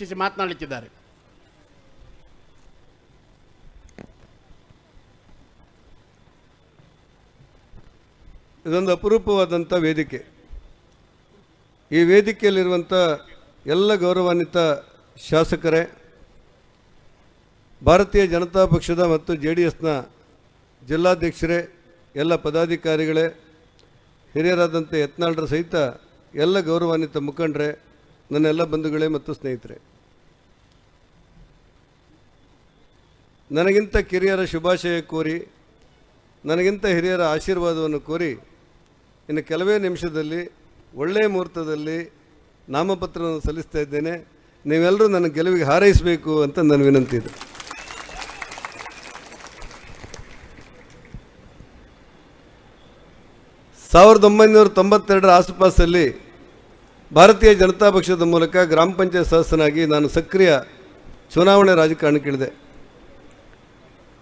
ವೀಕ್ಷಿಸಿ ಮಾತನಾಡುತ್ತಿದ್ದಾರೆ ಇದೊಂದು ಅಪರೂಪವಾದಂಥ ವೇದಿಕೆ. ಈ ವೇದಿಕೆಯಲ್ಲಿರುವಂಥ ಎಲ್ಲ ಗೌರವಾನ್ವಿತ ಶಾಸಕರೇ, ಭಾರತೀಯ ಜನತಾ ಪಕ್ಷದ ಮತ್ತು ಜೆ ಡಿ ಎಸ್ನ ಜಿಲ್ಲಾಧ್ಯಕ್ಷರೇ, ಎಲ್ಲ ಪದಾಧಿಕಾರಿಗಳೇ, ಹಿರಿಯರಾದಂಥ ಯತ್ನಾಳರ ಸಹಿತ ಎಲ್ಲ ಗೌರವಾನ್ವಿತ ಮುಖಂಡರೇ, ನನ್ನೆಲ್ಲ ಬಂಧುಗಳೇ ಮತ್ತು ಸ್ನೇಹಿತರೆ. ನನಗಿಂತ ಕಿರಿಯರ ಶುಭಾಶಯ ಕೋರಿ, ನನಗಿಂತ ಹಿರಿಯರ ಆಶೀರ್ವಾದವನ್ನು ಕೋರಿ, ಇನ್ನು ಕೆಲವೇ ನಿಮಿಷದಲ್ಲಿ, ಒಳ್ಳೆಯ ಮುಹೂರ್ತದಲ್ಲಿ ನಾಮಪತ್ರವನ್ನು ಸಲ್ಲಿಸ್ತಾ ಇದ್ದೇನೆ. ನೀವೆಲ್ಲರೂ ನನ್ನ ಗೆಲುವಿಗೆ ಹಾರೈಸಬೇಕು ಅಂತ ನನ್ನ ವಿನಂತಿ ಇದೆ. ಸಾವಿರದ ಒಂಬೈನೂರ ತೊಂಬತ್ತೆರಡರ ಆಸುಪಾಸಲ್ಲಿ ಭಾರತೀಯ ಜನತಾ ಪಕ್ಷದ ಮೂಲಕ ಗ್ರಾಮ ಪಂಚಾಯತ್ ಸದಸ್ಯನಾಗಿ ನಾನು ಸಕ್ರಿಯ ಚುನಾವಣೆ ರಾಜಕಾರಣಕ್ಕಿಳಿದೆ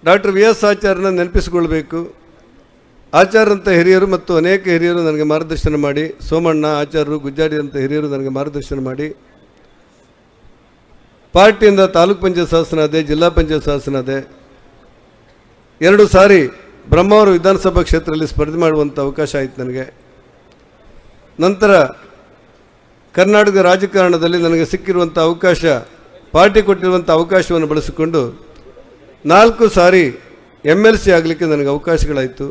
ಡಾಕ್ಟರ್ ವಿ ಎಸ್ ಆಚಾರ್ಯನ ನೆನಪಿಸಿಕೊಳ್ಬೇಕು. ಆಚಾರ್ಯಂಥ ಹಿರಿಯರು ಮತ್ತು ಅನೇಕ ಹಿರಿಯರು ನನಗೆ ಮಾರ್ಗದರ್ಶನ ಮಾಡಿ, ಸೋಮಣ್ಣ ಆಚಾರ್ಯರು ಗುಜ್ಜಾಡಿ ಅಂತ ಹಿರಿಯರು ನನಗೆ ಮಾರ್ಗದರ್ಶನ ಮಾಡಿ. ಪಾರ್ಟಿಯಿಂದ ತಾಲೂಕ್ ಪಂಚಾಯತ್ ಶಾಸನ ಅದೇ ಜಿಲ್ಲಾ ಪಂಚಾಯತ್ ಶಾಸನ ಅದೇ ಎರಡು ಸಾರಿ ಬ್ರಹ್ಮಾವರ ವಿಧಾನಸಭಾ ಕ್ಷೇತ್ರದಲ್ಲಿ ಸ್ಪರ್ಧೆ ಮಾಡುವಂಥ ಅವಕಾಶ ಆಯಿತು ನನಗೆ. ನಂತರ ಕರ್ನಾಟಕ ರಾಜಕಾರಣದಲ್ಲಿ ನನಗೆ ಸಿಕ್ಕಿರುವಂಥ ಅವಕಾಶ, ಪಾರ್ಟಿ ಕೊಟ್ಟಿರುವಂಥ ಅವಕಾಶವನ್ನು ಬಳಸಿಕೊಂಡು ನಾಲ್ಕು ಸಾರಿ ಎಂ ಎಲ್ ಸಿ ಆಗಲಿಕ್ಕೆ ನನಗೆ ಅವಕಾಶಗಳಾಯಿತು.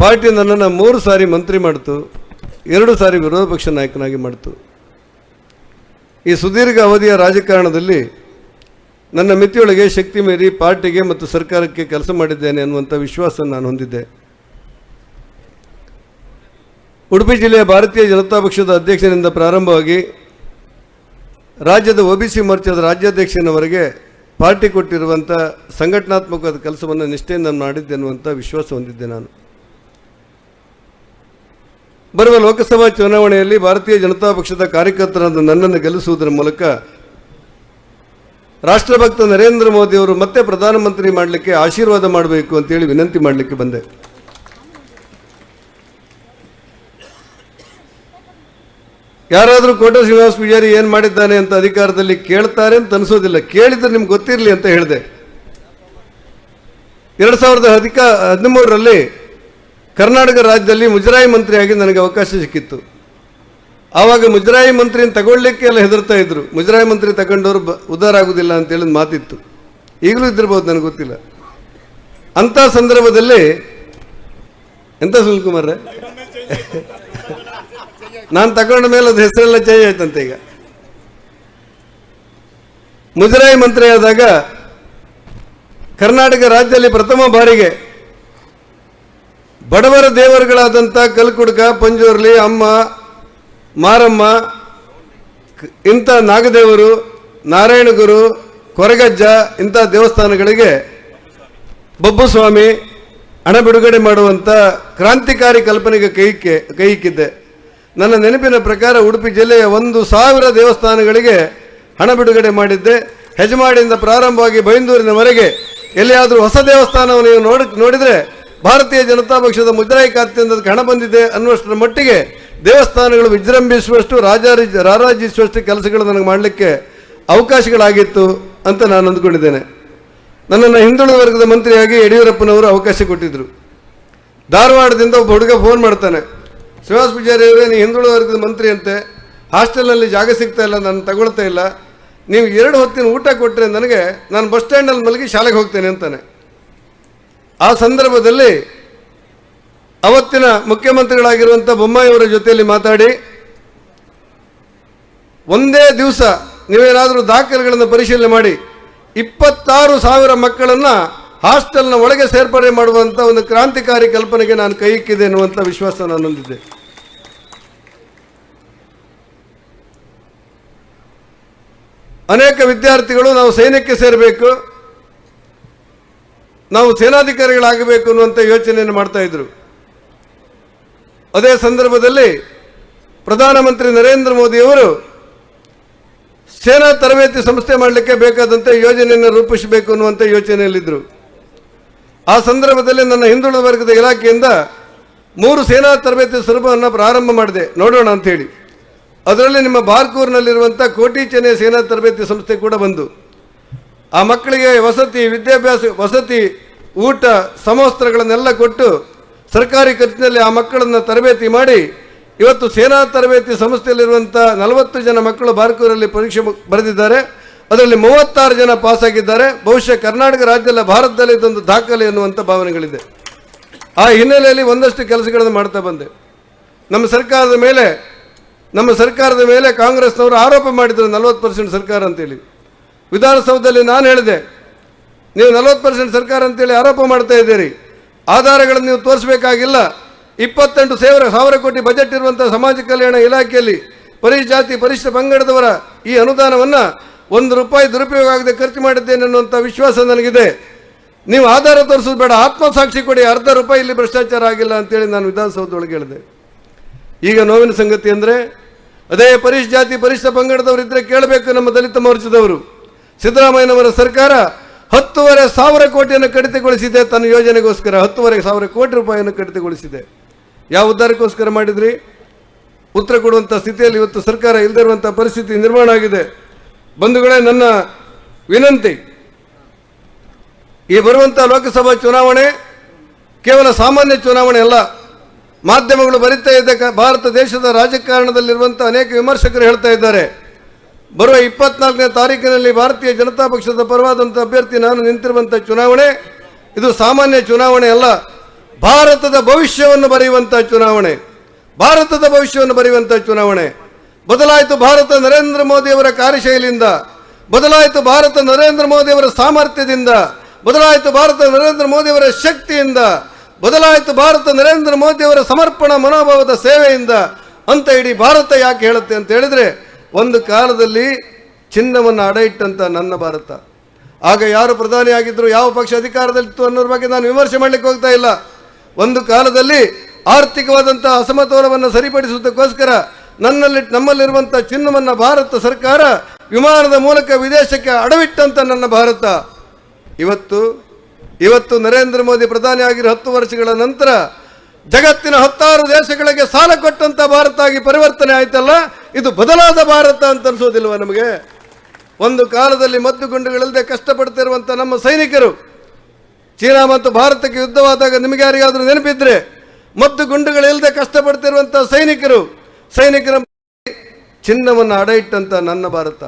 ಪಾರ್ಟಿ ನನ್ನನ್ನು ಮೂರು ಸಾರಿ ಮಂತ್ರಿ ಮಾಡಿತು. ಎರಡು ಸಾರಿ ವಿರೋಧ ಪಕ್ಷ ನಾಯಕನಾಗಿ ಮಾಡಿತು. ಈ ಸುದೀರ್ಘ ಅವಧಿಯ ರಾಜಕಾರಣದಲ್ಲಿ ನನ್ನ ಮಿತಿಯೊಳಗೆ ಶಕ್ತಿ ಮೀರಿ ಪಾರ್ಟಿಗೆ ಮತ್ತು ಸರ್ಕಾರಕ್ಕೆ ಕೆಲಸ ಮಾಡಿದ್ದೇನೆ ಅನ್ನುವಂಥ ವಿಶ್ವಾಸ ನಾನು ಹೊಂದಿದ್ದೆ. ಉಡುಪಿ ಜಿಲ್ಲೆಯ ಭಾರತೀಯ ಜನತಾ ಪಕ್ಷದ ಅಧ್ಯಕ್ಷನಿಂದ ಪ್ರಾರಂಭವಾಗಿ ರಾಜ್ಯದ ಒ ಬಿ ಸಿ ಮೋರ್ಚಾದ ರಾಜ್ಯಾಧ್ಯಕ್ಷನವರೆಗೆ ಪಾರ್ಟಿ ಕೊಟ್ಟಿರುವಂಥ ಸಂಘಟನಾತ್ಮಕವಾದ ಕೆಲಸವನ್ನು ನಿಷ್ಠೆಯಿಂದ ಮಾಡಿದ್ದೆ ಅನ್ನುವಂಥ ವಿಶ್ವಾಸ ಹೊಂದಿದ್ದೆ ನಾನು. ಬರುವ ಲೋಕಸಭಾ ಚುನಾವಣೆಯಲ್ಲಿ ಭಾರತೀಯ ಜನತಾ ಪಕ್ಷದ ಕಾರ್ಯಕರ್ತರಾದ ನನ್ನನ್ನು ಗೆಲ್ಲಿಸುವುದರ ಮೂಲಕ ರಾಷ್ಟ್ರಭಕ್ತ ನರೇಂದ್ರ ಮೋದಿ ಅವರು ಮತ್ತೆ ಪ್ರಧಾನಮಂತ್ರಿ ಮಾಡಲಿಕ್ಕೆ ಆಶೀರ್ವಾದ ಮಾಡಬೇಕು ಅಂತೇಳಿ ವಿನಂತಿ ಮಾಡಲಿಕ್ಕೆ ಬಂದೆ. ಯಾರಾದರೂ ಕೋಟ ಶ್ರೀನಿವಾಸ ಪೂಜಾರಿ ಏನು ಮಾಡಿದ್ದಾನೆ ಅಂತ ಅಧಿಕಾರದಲ್ಲಿ ಕೇಳ್ತಾರೆ ಅಂತ ಅನಿಸೋದಿಲ್ಲ. ಕೇಳಿದ್ರೆ ನಿಮ್ಗೆ ಗೊತ್ತಿರಲಿ ಅಂತ ಹೇಳಿದೆ. ಎರಡು ಸಾವಿರದ ಹದಿಕ, ಹದಿಮೂರರಲ್ಲಿ ಕರ್ನಾಟಕ ರಾಜ್ಯದಲ್ಲಿ ಮುಜರಾಯಿ ಮಂತ್ರಿಯಾಗಿ ನನಗೆ ಅವಕಾಶ ಸಿಕ್ಕಿತ್ತು. ಆವಾಗ ಮುಜರಾಯಿ ಮಂತ್ರಿಯನ್ನು ತಗೊಳ್ಳಿಕ್ಕೆ ಎಲ್ಲ ಹೆದರ್ತಾ ಇದ್ರು. ಮುಜರಾಯಿ ಮಂತ್ರಿ ತಗೊಂಡವರು ಬ ಉದ್ಧಾರ ಆಗೋದಿಲ್ಲ ಅಂತೇಳಿದ ಮಾತಿತ್ತು. ಈಗಲೂ ಇದ್ದಿರ್ಬೋದು, ನನಗೆ ಗೊತ್ತಿಲ್ಲ. ಅಂಥ ಸಂದರ್ಭದಲ್ಲಿ ಎಂತ ಸುನಿಲ್ ಕುಮಾರ್ರೆ? ನಾನು ತಗೊಂಡ ಮೇಲೆ ಅದು ಹೆಸರೆಲ್ಲ ಚೇಂಜ್ ಆಯ್ತಂತೆ ಈಗ. ಮುಜರಾಯಿ ಮಂತ್ರಿ ಆದಾಗ ಕರ್ನಾಟಕ ರಾಜ್ಯದಲ್ಲಿ ಪ್ರಥಮ ಬಾರಿಗೆ ಬಡವರ ದೇವರುಗಳಾದಂಥ ಕಲ್ಕುಡ್ಕ, ಪಂಜೋರ್ಲಿ, ಅಮ್ಮ, ಮಾರಮ್ಮ ಇಂಥ ನಾಗದೇವರು, ನಾರಾಯಣಗುರು, ಕೊರಗಜ್ಜ ಇಂಥ ದೇವಸ್ಥಾನಗಳಿಗೆ ಬಬ್ಬುಸ್ವಾಮಿ ಹಣ ಬಿಡುಗಡೆ ಮಾಡುವಂಥ ಕ್ರಾಂತಿಕಾರಿ ಕಲ್ಪನೆಗೆ ಕೈ ಕೈ ಇಕ್ಕಿದ್ದೆ. ನನ್ನ ನೆನಪಿನ ಪ್ರಕಾರ ಉಡುಪಿ ಜಿಲ್ಲೆಯ ಒಂದು ಸಾವಿರ ದೇವಸ್ಥಾನಗಳಿಗೆ ಹಣ ಬಿಡುಗಡೆ ಮಾಡಿದ್ದೆ. ಹೆಜಮಾಡಿಯಿಂದ ಪ್ರಾರಂಭವಾಗಿ ಬೈಂದೂರಿನವರೆಗೆ ಎಲ್ಲಿಯಾದರೂ ಹೊಸ ದೇವಸ್ಥಾನವನ್ನು ನೀವು ನೋಡಿ, ನೋಡಿದರೆ ಭಾರತೀಯ ಜನತಾ ಪಕ್ಷದ ಮುದ್ರಾಯಿ ಖಾತೆಯಿಂದ ಅದಕ್ಕೆ ಹಣ ಬಂದಿದೆ ಅನ್ನುವಷ್ಟರ ಮಟ್ಟಿಗೆ ದೇವಸ್ಥಾನಗಳು ವಿಜೃಂಭಿಸುವಷ್ಟು, ರಾಜಾರಿ, ರಾರಾಜಿಸುವಷ್ಟು ಕೆಲಸಗಳು ನನಗೆ ಮಾಡಲಿಕ್ಕೆ ಅವಕಾಶಗಳಾಗಿತ್ತು ಅಂತ ನಾನು ಅಂದುಕೊಂಡಿದ್ದೇನೆ. ನನ್ನನ್ನು ಹಿಂದುಳಿದ ವರ್ಗದ ಮಂತ್ರಿಯಾಗಿ ಯಡಿಯೂರಪ್ಪನವರು ಅವಕಾಶ ಕೊಟ್ಟಿದ್ದರು ಧಾರವಾಡದಿಂದ ಒಬ್ಬ ಹುಡುಗ ಫೋನ್ ಮಾಡ್ತಾನೆ. ಶ್ರೀನಿವಾಸ ಪೂಜಾರಿ ಅವರೇ, ನೀವು ಹಿಂದುಳಿದ ವರ್ಗದ ಮಂತ್ರಿ ಅಂತೆ, ಹಾಸ್ಟೆಲ್ನಲ್ಲಿ ಜಾಗ ಸಿಗ್ತಾ ಇಲ್ಲ, ನಾನು ತಗೊಳ್ತಾ ಇಲ್ಲ. ನೀವು ಎರಡು ಹೊತ್ತಿನ ಊಟ ಕೊಟ್ಟರೆ ನನಗೆ, ನಾನು ಬಸ್ ಸ್ಟ್ಯಾಂಡಲ್ಲಿ ಮಲಗಿ ಶಾಲೆಗೆ ಹೋಗ್ತೇನೆ ಅಂತಾನೆ. ಆ ಸಂದರ್ಭದಲ್ಲಿ ಅವತ್ತಿನ ಮುಖ್ಯಮಂತ್ರಿಗಳಾಗಿರುವಂಥ ಬೊಮ್ಮಾಯಿಯವರ ಜೊತೆಯಲ್ಲಿ ಮಾತಾಡಿ, ಒಂದೇ ದಿವಸ ನೀವೇನಾದರೂ ದಾಖಲೆಗಳನ್ನು ಪರಿಶೀಲನೆ ಮಾಡಿ, ಇಪ್ಪತ್ತಾರು ಸಾವಿರ ಮಕ್ಕಳನ್ನು ಹಾಸ್ಟೆಲ್ನ ಒಳಗೆ ಸೇರ್ಪಡೆ ಮಾಡುವಂಥ ಒಂದು ಕ್ರಾಂತಿಕಾರಿ ಕಲ್ಪನೆಗೆ ನಾನು ಕೈ ಇಕ್ಕಿದೆ ಎನ್ನುವಂಥ ವಿಶ್ವಾಸ ನಾನು ಹೊಂದಿದ್ದೆ. ಅನೇಕ ವಿದ್ಯಾರ್ಥಿಗಳು ನಾವು ಸೈನ್ಯಕ್ಕೆ ಸೇರಬೇಕು, ನಾವು ಸೇನಾಧಿಕಾರಿಗಳಾಗಬೇಕು ಅನ್ನುವಂಥ ಯೋಚನೆಯನ್ನು ಮಾಡ್ತಾ ಇದ್ರು. ಅದೇ ಸಂದರ್ಭದಲ್ಲಿ ಪ್ರಧಾನಮಂತ್ರಿ ನರೇಂದ್ರ ಮೋದಿಯವರು ಸೇನಾ ತರಬೇತಿ ಸಂಸ್ಥೆ ಮಾಡಲಿಕ್ಕೆ ಬೇಕಾದಂತೆ ಯೋಜನೆಯನ್ನು ರೂಪಿಸಬೇಕು ಅನ್ನುವಂಥ ಯೋಚನೆಯಲ್ಲಿದ್ದರು ಆ ಸಂದರ್ಭದಲ್ಲಿ ನನ್ನ ಹಿಂದುಳಿದ ವರ್ಗದ ಇಲಾಖೆಯಿಂದ ಮೂರು ಸೇನಾ ತರಬೇತಿ ಸ್ವರೂಪವನ್ನು ಪ್ರಾರಂಭ ಮಾಡಿದೆ. ನೋಡೋಣ ಅಂಥೇಳಿ ಅದರಲ್ಲಿ ನಿಮ್ಮ ಬಾರ್ಕೂರ್ನಲ್ಲಿರುವಂಥ ಕೋಟಿ ಚೆನ್ನೈ ಸೇನಾ ತರಬೇತಿ ಸಂಸ್ಥೆ ಕೂಡ ಬಂದು ಆ ಮಕ್ಕಳಿಗೆ ವಸತಿ, ವಿದ್ಯಾಭ್ಯಾಸ, ವಸತಿ, ಊಟ, ಸಮವಸ್ತ್ರಗಳನ್ನೆಲ್ಲ ಕೊಟ್ಟು ಸರ್ಕಾರಿ ಖರ್ಚಿನಲ್ಲಿ ಆ ಮಕ್ಕಳನ್ನು ತರಬೇತಿ ಮಾಡಿ ಇವತ್ತು ಸೇನಾ ತರಬೇತಿ ಸಂಸ್ಥೆಯಲ್ಲಿರುವಂಥ ನಲವತ್ತು ಜನ ಮಕ್ಕಳು ಬಾರ್ಕೂರಲ್ಲಿ ಪರೀಕ್ಷೆ ಬರೆದಿದ್ದಾರೆ. ಅದರಲ್ಲಿ ಮೂವತ್ತಾರು ಜನ ಪಾಸಾಗಿದ್ದಾರೆ. ಬಹುಶಃ ಕರ್ನಾಟಕ ರಾಜ್ಯದಲ್ಲ ಭಾರತದಲ್ಲಿ ಇದೊಂದು ದಾಖಲೆ ಎನ್ನುವಂಥ ಭಾವನೆಗಳಿದೆ. ಆ ಹಿನ್ನೆಲೆಯಲ್ಲಿ ಒಂದಷ್ಟು ಕೆಲಸಗಳನ್ನು ಮಾಡ್ತಾ ಬಂದೆ. ನಮ್ಮ ಸರ್ಕಾರದ ಮೇಲೆ ನಮ್ಮ ಸರ್ಕಾರದ ಮೇಲೆ ಕಾಂಗ್ರೆಸ್ನವರು ಆರೋಪ ಮಾಡಿದರು ನಲವತ್ತು ಪರ್ಸೆಂಟ್ ಸರ್ಕಾರ ಅಂತೇಳಿ. ವಿಧಾನಸೌಧದಲ್ಲಿ ನಾನು ಹೇಳಿದೆ, ನೀವು ನಲವತ್ತು ಪರ್ಸೆಂಟ್ ಸರ್ಕಾರ ಅಂತೇಳಿ ಆರೋಪ ಮಾಡ್ತಾ ಇದ್ದೀರಿ. ಆಧಾರಗಳನ್ನು ನೀವು ತೋರಿಸಬೇಕಾಗಿಲ್ಲ. ಇಪ್ಪತ್ತೆಂಟು ಸಾವಿರ ಸಾವಿರ ಕೋಟಿ ಬಜೆಟ್ ಇರುವಂಥ ಸಮಾಜ ಕಲ್ಯಾಣ ಇಲಾಖೆಯಲ್ಲಿ ಪರಿಶ್ ಜಾತಿ ಪರಿಶಿಷ್ಟ ಪಂಗಡದವರ ಈ ಅನುದಾನವನ್ನು ಒಂದು ರೂಪಾಯಿ ದುರುಪಯೋಗ ಆಗದೆ ಖರ್ಚು ಮಾಡಿದ್ದೇನೆ ಅನ್ನುವಂಥ ವಿಶ್ವಾಸ ನನಗಿದೆ. ನೀವು ಆಧಾರ ತೋರಿಸೋದು ಬೇಡ, ಆತ್ಮಸಾಕ್ಷಿ ಕೊಡಿ, ಅರ್ಧ ರೂಪಾಯಿ ಇಲ್ಲಿ ಭ್ರಷ್ಟಾಚಾರ ಆಗಿಲ್ಲ ಅಂತೇಳಿ ನಾನು ವಿಧಾನಸೌಧದೊಳಗೆ ಹೇಳಿದೆ. ಈಗ ನೋವಿನ ಸಂಗತಿ ಅಂದರೆ, ಅದೇ ಪರಿಶ್ ಜಾತಿ ಪರಿಶಿಷ್ಟ ಪಂಗಡದವರು ಇದ್ರೆ ಕೇಳಬೇಕು ನಮ್ಮ ದಲಿತ ಮೋರ್ಚಾದವರು. ಸಿದ್ದರಾಮಯ್ಯನವರ ಸರ್ಕಾರ ಹತ್ತುವರೆ ಸಾವಿರ ಕೋಟಿಯನ್ನು ಕಡಿತಗೊಳಿಸಿದೆ ತನ್ನ ಯೋಜನೆಗೋಸ್ಕರ, ಹತ್ತುವರೆ ಸಾವಿರ ಕೋಟಿ ರೂಪಾಯಿಯನ್ನು ಕಡಿತಗೊಳಿಸಿದೆ. ಯಾವ ಉದ್ದಾರಕ್ಕೋಸ್ಕರ ಮಾಡಿದ್ರಿ? ಉತ್ತರ ಕೊಡುವಂಥ ಸ್ಥಿತಿಯಲ್ಲಿ ಇವತ್ತು ಸರ್ಕಾರ ಇಲ್ಲದೇ ಇರುವಂಥ ಪರಿಸ್ಥಿತಿ ನಿರ್ಮಾಣ ಆಗಿದೆ. ಬಂಧುಗಳೇ, ನನ್ನ ವಿನಂತಿ, ಈ ಬರುವಂಥ ಲೋಕಸಭಾ ಚುನಾವಣೆ ಕೇವಲ ಸಾಮಾನ್ಯ ಚುನಾವಣೆ ಅಲ್ಲ ಮಾಧ್ಯಮಗಳು ಬರೀತಾ ಇದ್ದ ಭಾರತ ದೇಶದ ರಾಜಕಾರಣದಲ್ಲಿರುವಂಥ ಅನೇಕ ವಿಮರ್ಶಕರು ಹೇಳ್ತಾ ಇದ್ದಾರೆ. ಬರುವ ಇಪ್ಪತ್ನಾಲ್ಕನೇ ತಾರೀಕಿನಲ್ಲಿ ಭಾರತೀಯ ಜನತಾ ಪಕ್ಷದ ಪರವಾದಂಥ ಅಭ್ಯರ್ಥಿ ನಾನು ನಿಂತಿರುವಂಥ ಚುನಾವಣೆ, ಇದು ಸಾಮಾನ್ಯ ಚುನಾವಣೆ ಅಲ್ಲ, ಭಾರತದ ಭವಿಷ್ಯವನ್ನು ಬರೆಯುವಂಥ ಚುನಾವಣೆ, ಭಾರತದ ಭವಿಷ್ಯವನ್ನು ಬರೆಯುವಂಥ ಚುನಾವಣೆ. ಬದಲಾಯಿತು ಭಾರತ ನರೇಂದ್ರ ಮೋದಿಯವರ ಕಾರ್ಯಶೈಲಿಯಿಂದ, ಬದಲಾಯಿತು ಭಾರತ ನರೇಂದ್ರ ಮೋದಿಯವರ ಸಾಮರ್ಥ್ಯದಿಂದ, ಬದಲಾಯಿತು ಭಾರತ ನರೇಂದ್ರ ಮೋದಿಯವರ ಶಕ್ತಿಯಿಂದ ಬದಲಾಯಿತು ಭಾರತ ನರೇಂದ್ರ ಮೋದಿಯವರ ಸಮರ್ಪಣಾ ಮನೋಭಾವದ ಸೇವೆಯಿಂದ ಅಂತ ಇಡೀ ಭಾರತ ಯಾಕೆ ಹೇಳುತ್ತೆ ಅಂತ ಹೇಳಿದ್ರೆ ಒಂದು ಕಾಲದಲ್ಲಿ ಚಿನ್ನವನ್ನು ಅಡ ಇಟ್ಟಂತ ನನ್ನ ಭಾರತ. ಆಗ ಯಾರು ಪ್ರಧಾನಿ ಆಗಿದ್ರು, ಯಾವ ಪಕ್ಷ ಅಧಿಕಾರದಲ್ಲಿತ್ತು ಅನ್ನೋದ್ರ ಬಗ್ಗೆ ನಾನು ವಿಮರ್ಶೆ ಮಾಡ್ಲಿಕ್ಕೆ ಹೋಗ್ತಾ ಇಲ್ಲ. ಒಂದು ಕಾಲದಲ್ಲಿ ಆರ್ಥಿಕವಾದಂಥ ಅಸಮತೋಲವನ್ನು ಸರಿಪಡಿಸುವುದಕ್ಕೋಸ್ಕರ ನನ್ನಲ್ಲಿ ನಮ್ಮಲ್ಲಿರುವಂಥ ಚಿನ್ನವನ್ನು ಭಾರತ ಸರ್ಕಾರ ವಿಮಾನದ ಮೂಲಕ ವಿದೇಶಕ್ಕೆ ಅಡವಿಟ್ಟಂತ ನನ್ನ ಭಾರತ. ಇವತ್ತು ಇವತ್ತು ನರೇಂದ್ರ ಮೋದಿ ಪ್ರಧಾನಿ ಆಗಿರೋ ಹತ್ತು ವರ್ಷಗಳ ನಂತರ ಜಗತ್ತಿನ ಹತ್ತಾರು ದೇಶಗಳಿಗೆ ಸಾಲ ಕೊಟ್ಟಂತ ಭಾರತ ಆಗಿ ಪರಿವರ್ತನೆ ಆಯ್ತಲ್ಲ, ಇದು ಬದಲಾದ ಭಾರತ ಅಂತ ಅನ್ಸೋದಿಲ್ವ ನಮಗೆ? ಒಂದು ಕಾಲದಲ್ಲಿ ಮದ್ದು ಗುಂಡುಗಳಿಲ್ಲದೆ ಕಷ್ಟಪಡ್ತಿರುವಂಥ ನಮ್ಮ ಸೈನಿಕರು, ಚೀನಾ ಮತ್ತು ಭಾರತಕ್ಕೆ ಯುದ್ಧವಾದಾಗ ನಿಮಗೆ ಯಾರಿಗಾದ್ರೂ ನೆನಪಿದ್ರೆ, ಮದ್ದು ಗುಂಡುಗಳಿಲ್ಲದೆ ಕಷ್ಟಪಡ್ತಿರುವಂಥ ಸೈನಿಕರು, ಸೈನಿಕರ ಚಿನ್ನವನ್ನು ಅಡ ಇಟ್ಟಂತ ನನ್ನ ಭಾರತ.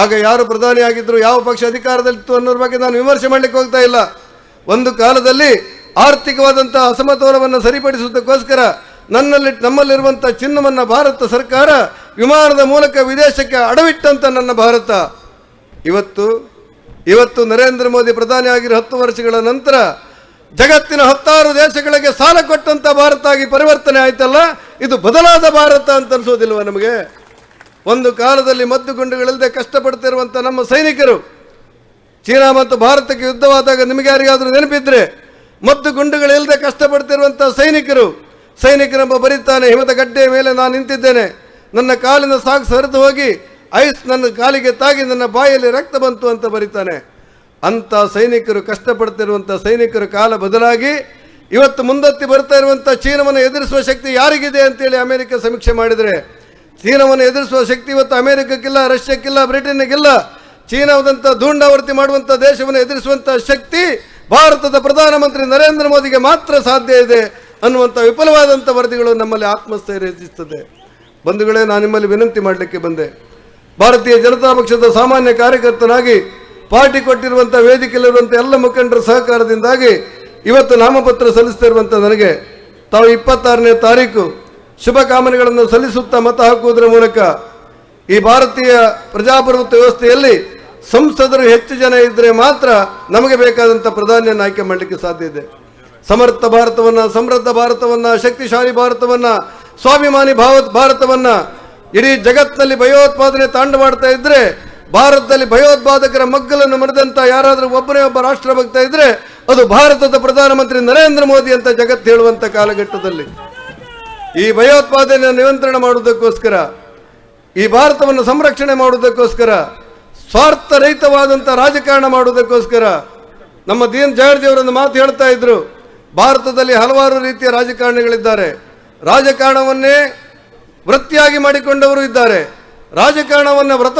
ಆಗ ಯಾರು ಪ್ರಧಾನಿ ಆಗಿದ್ರು, ಯಾವ ಪಕ್ಷ ಅಧಿಕಾರದಲ್ಲಿತ್ತು ಅನ್ನೋದ್ರ ಬಗ್ಗೆ ನಾನು ವಿಮರ್ಶೆ ಮಾಡ್ಲಿಕ್ಕೆ ಹೋಗ್ತಾ ಇಲ್ಲ. ಒಂದು ಕಾಲದಲ್ಲಿ ಆರ್ಥಿಕವಾದಂಥ ಅಸಮತೋಲವನ್ನು ಸರಿಪಡಿಸುವುದಕ್ಕೋಸ್ಕರ ನನ್ನಲ್ಲಿ ನಮ್ಮಲ್ಲಿರುವಂಥ ಚಿನ್ನವನ್ನು ಭಾರತ ಸರ್ಕಾರ ವಿಮಾನದ ಮೂಲಕ ವಿದೇಶಕ್ಕೆ ಅಡವಿಟ್ಟಂತ ನನ್ನ ಭಾರತ. ಇವತ್ತು ಇವತ್ತು ನರೇಂದ್ರ ಮೋದಿ ಪ್ರಧಾನಿ ಆಗಿರೋ ಹತ್ತು ವರ್ಷಗಳ ನಂತರ ಜಗತ್ತಿನ ಹತ್ತಾರು ದೇಶಗಳಿಗೆ ಸಾಲ ಕೊಟ್ಟಂತ ಭಾರತ ಆಗಿ ಪರಿವರ್ತನೆ ಆಯ್ತಲ್ಲ, ಇದು ಬದಲಾದ ಭಾರತ ಅಂತ ಅನ್ಸೋದಿಲ್ವ ನಮಗೆ? ಒಂದು ಕಾಲದಲ್ಲಿ ಮದ್ದು ಗುಂಡುಗಳಿಲ್ಲದೆ ಕಷ್ಟಪಡ್ತಿರುವಂಥ ನಮ್ಮ ಸೈನಿಕರು ಚೀನಾ ಮತ್ತು ಭಾರತಕ್ಕೆ ಯುದ್ಧವಾದಾಗ ನಿಮಗೆ ಯಾರಿಗಾದರೂ ನೆನಪಿದ್ರೆ ಮದ್ದು ಗುಂಡುಗಳಿಲ್ಲದೆ ಕಷ್ಟಪಡ್ತಿರುವಂಥ ಸೈನಿಕರು ಸೈನಿಕರೆಂಬ ಬರೀತಾನೆ, ಹಿಮದ ಗಡ್ಡೆಯ ಮೇಲೆ ನಾನು ನಿಂತಿದ್ದೇನೆ. ನನ್ನ ಕಾಲಿನ ಸಾಕು ಸರಿದು ಹೋಗಿ, ಐಸ್ ನನ್ನ ಕಾಲಿಗೆ ತಾಗಿ ನನ್ನ ಬಾಯಲ್ಲಿ ರಕ್ತ ಬಂತು ಅಂತ ಬರೀತಾನೆ. ಅಂಥ ಸೈನಿಕರು ಕಷ್ಟಪಡ್ತಿರುವಂಥ ಸೈನಿಕರು ಕಾಲ ಬದಲಾಗಿ, ಇವತ್ತು ಮುಂದತ್ತಿ ಬರ್ತಾ ಇರುವಂಥ ಚೀನವನ್ನು ಎದುರಿಸುವ ಶಕ್ತಿ ಯಾರಿಗಿದೆ ಅಂತೇಳಿ ಅಮೆರಿಕ ಸಮೀಕ್ಷೆ ಮಾಡಿದರೆ ಚೀನಾವನ್ನು ಎದುರಿಸುವ ಶಕ್ತಿ ಇವತ್ತು ಅಮೆರಿಕಕ್ಕಿಲ್ಲ, ರಷ್ಯಾಕ್ಕಿಲ್ಲ ಬ್ರಿಟನ್ಗಿಲ್ಲ ಚೀನಾದಂಥ ಧೂಂಡಾವರ್ತಿ ಮಾಡುವಂಥ ದೇಶವನ್ನು ಎದುರಿಸುವಂಥ ಶಕ್ತಿ ಭಾರತದ ಪ್ರಧಾನಮಂತ್ರಿ ನರೇಂದ್ರ ಮೋದಿಗೆ ಮಾತ್ರ ಸಾಧ್ಯ ಇದೆ ಅನ್ನುವಂಥ ವಿಫಲವಾದಂಥ ವರದಿಗಳು ನಮ್ಮಲ್ಲಿ ಆತ್ಮಸ್ಥೈರ್ಯ ಹೆಚ್ಚಿಸ್ತದೆ. ಬಂಧುಗಳೇ, ನಾನು ನಿಮ್ಮಲ್ಲಿ ವಿನಂತಿ ಮಾಡಲಿಕ್ಕೆ ಬಂದೆ. ಭಾರತೀಯ ಜನತಾ ಪಕ್ಷದ ಸಾಮಾನ್ಯ ಕಾರ್ಯಕರ್ತನಾಗಿ ಪಾರ್ಟಿ ಕೊಟ್ಟಿರುವಂಥ ವೇದಿಕೆಯಲ್ಲಿರುವಂಥ ಎಲ್ಲ ಮುಖಂಡರ ಸಹಕಾರದಿಂದಾಗಿ ಇವತ್ತು ನಾಮಪತ್ರ ಸಲ್ಲಿಸ್ತಿರುವಂಥ ನನಗೆ ತಾವು ಇಪ್ಪತ್ತಾರನೇ ತಾರೀಕು ಶುಭ ಕಾಮನೆಗಳನ್ನು ಸಲ್ಲಿಸುತ್ತಾ ಮತ ಹಾಕುವುದರ ಮೂಲಕ ಈ ಭಾರತೀಯ ಪ್ರಜಾಪ್ರಭುತ್ವ ವ್ಯವಸ್ಥೆಯಲ್ಲಿ ಸಂಸದರು ಹೆಚ್ಚು ಜನ ಇದ್ದರೆ ಮಾತ್ರ ನಮಗೆ ಬೇಕಾದಂಥ ಪ್ರಧಾನಿಯನ್ನು ಆಯ್ಕೆ ಮಾಡಲಿಕ್ಕೆ ಸಾಧ್ಯ ಇದೆ. ಸಮರ್ಥ ಭಾರತವನ್ನ, ಸಮೃದ್ಧ ಭಾರತವನ್ನ, ಶಕ್ತಿಶಾಲಿ ಭಾರತವನ್ನ, ಸ್ವಾಭಿಮಾನಿ ಭಾವ ಭಾರತವನ್ನ ಇಡೀ ಜಗತ್ತಿನಲ್ಲಿ ಭಯೋತ್ಪಾದನೆ ತಾಂಡವಾಡ್ತಾ ಇದ್ದರೆ ಭಾರತದಲ್ಲಿ ಭಯೋತ್ಪಾದಕರ ಮಗ್ಗಲನ್ನು ಮರೆದಂತ ಯಾರಾದರೂ ಒಬ್ಬನೇ ಒಬ್ಬ ರಾಷ್ಟ್ರಭಕ್ತ ಇದ್ದರೆ ಅದು ಭಾರತದ ಪ್ರಧಾನಮಂತ್ರಿ ನರೇಂದ್ರ ಮೋದಿ ಅಂತ ಜಗತ್ತು ಹೇಳುವಂತ ಕಾಲಘಟ್ಟದಲ್ಲಿ. ಈ ಭಯೋತ್ಪಾದನೆಯನ್ನು ನಿಯಂತ್ರಣ ಮಾಡುವುದಕ್ಕೋಸ್ಕರ, ಈ ಭಾರತವನ್ನು ಸಂರಕ್ಷಣೆ ಮಾಡುವುದಕ್ಕೋಸ್ಕರ ಸ್ವಾರ್ಥರಹಿತವಾದಂಥ ರಾಜಕಾರಣ ಮಾಡುವುದಕ್ಕೋಸ್ಕರ ನಮ್ಮ ದೀನ್ ಜಯರ್ಜಿ ಅವರೊಂದು ಮಾತು ಹೇಳ್ತಾ ಇದ್ರು. ಭಾರತದಲ್ಲಿ ಹಲವಾರು ರೀತಿಯ ರಾಜಕಾರಣಿಗಳಿದ್ದಾರೆ. ರಾಜಕಾರಣವನ್ನೇ ವೃತ್ತಿಯಾಗಿ ಮಾಡಿಕೊಂಡವರು ಇದ್ದಾರೆ. ರಾಜಕಾರಣವನ್ನು ವ್ರತ